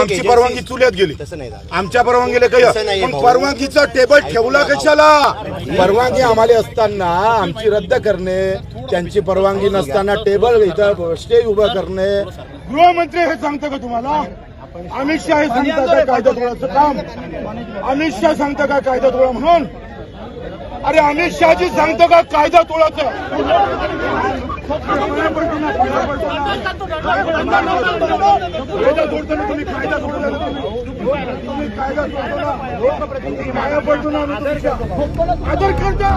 आमची परवानगी चुल्यात गेली. तसं नाही झालं. आमच्या परवानगीला तसं काही नाहीये पण भाऊ. परवानगीचा टेबल ठेवला कशाला? परवानगी आम्हाला असताना आमची रद्द करणे त्यांची परवानगी नसताना टेबल इथं स्टेज उभं करणे. गृहमंत्री हे सांगतं का तुम्हाला? अमित शहा हे सांगतं का कायदा तोडाचं काम? अमित शहा सांगतं का कायदा तोडा म्हणून? अरे अमित शहाजी सांगतं का कायदा तोडाचं कायदा तोडताना तुम्ही कायदा तोडला तुम्ही कायदा तोडताना पाया पडतो ना आम्ही तुमच्या. आदर करता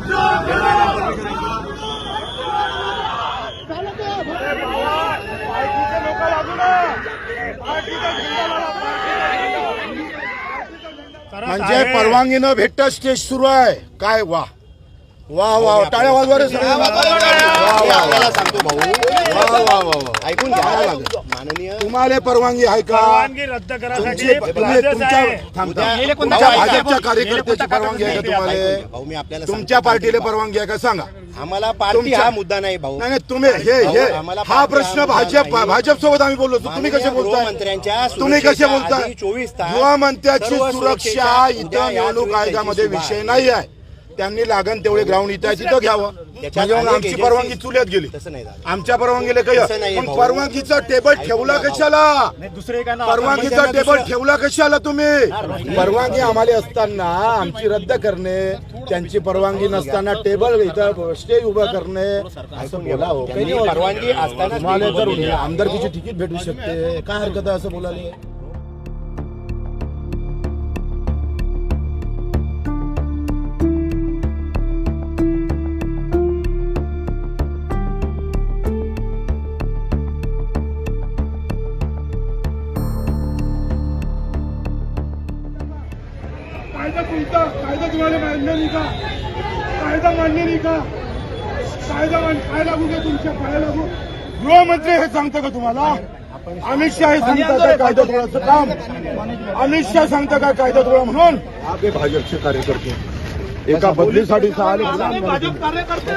पार्टीचे म्हणजे परवानगी न भेटता स्टेज सुरू आहे काय वा वा वा टाळ्या वाजवा रे सगळे. वा, वा, वा. सांगतो भाऊ वा, वा, वा, वा. ऐकून घ्या माननीय तुम्हाला परवानगी आहे का परवानगी रद्द करासाठी तुमची तुम्ही प्रोसेस तुमच्या आहे. थांबता. उद्या- तुमच्या भाऊ, ऐका. भाजपच्या कार्यकर्त्याची परवानगी आहे का तुम्हाला भाऊ मी आपल्याला तुमच्या सांगतो. पार्टीला परवानगी आहे का सांगा आम्हाला पार्टी तुमच्या- हा मुद्दा नाही भाऊ नाही नाही तुम्ही हे भाऊ, हे आम्हाला हा पार्टी प्रश्न भाजप नाही. भाजप सोबत आम्ही बोललो होतो. तुम्ही कसे माननीय बोलताय गृहमंत्र्यांच्या तुम्ही कसे सुरक्षेच्या बोलताय आधी 24 तास गृहमंत्र्याची सर्व सुरक्षा सुरक्षेच्या इथं उद्या या निवडणूक चोवीस आयोगामध्ये तारखेची विषय सुरुवात. नाही आहे त्यांनी लागण तेवढे ग्राउंड इथं आहे तिथं घ्यावं. म्हणजे मग आमची परवानगी चुल्यात गेली. तसं नाही झालं आमच्या परवानगीला तसं काही नाहीये पण भाऊ. परवानगीचा टेबल ठेवला. कशाला? दुसरे का परवानगीचा टेबल ठेवला कशाला तुम्ही? परवानगी आम्हाला असताना आमची रद्द करणे त्यांची परवानगी नसताना टेबल इथं स्टेज उभं करणे. असं बोला हो. काही त्यांनी नाही होत. परवानगी असताना तुम्हाला आमदारकीची तिकीट भेटू शकते. काय हरकत आहे असं बोलायला? कायदा तुमचा कायदा तुम्हाला मान्य नाही का? कायदा मान्य नाही का? कायदा काय लागू दे तुमच्या पाया लागू? गृहमंत्री हे सांगतं का तुम्हाला? अमित शहा हे सांगतं का कायदा तोडाचं काम? अमित शहा सांगतं का कायदा तोडा म्हणून? आपले भाजपचे कार्यकर्ते. एका बदलीसाठी सहा भाजप कार्यकर्ते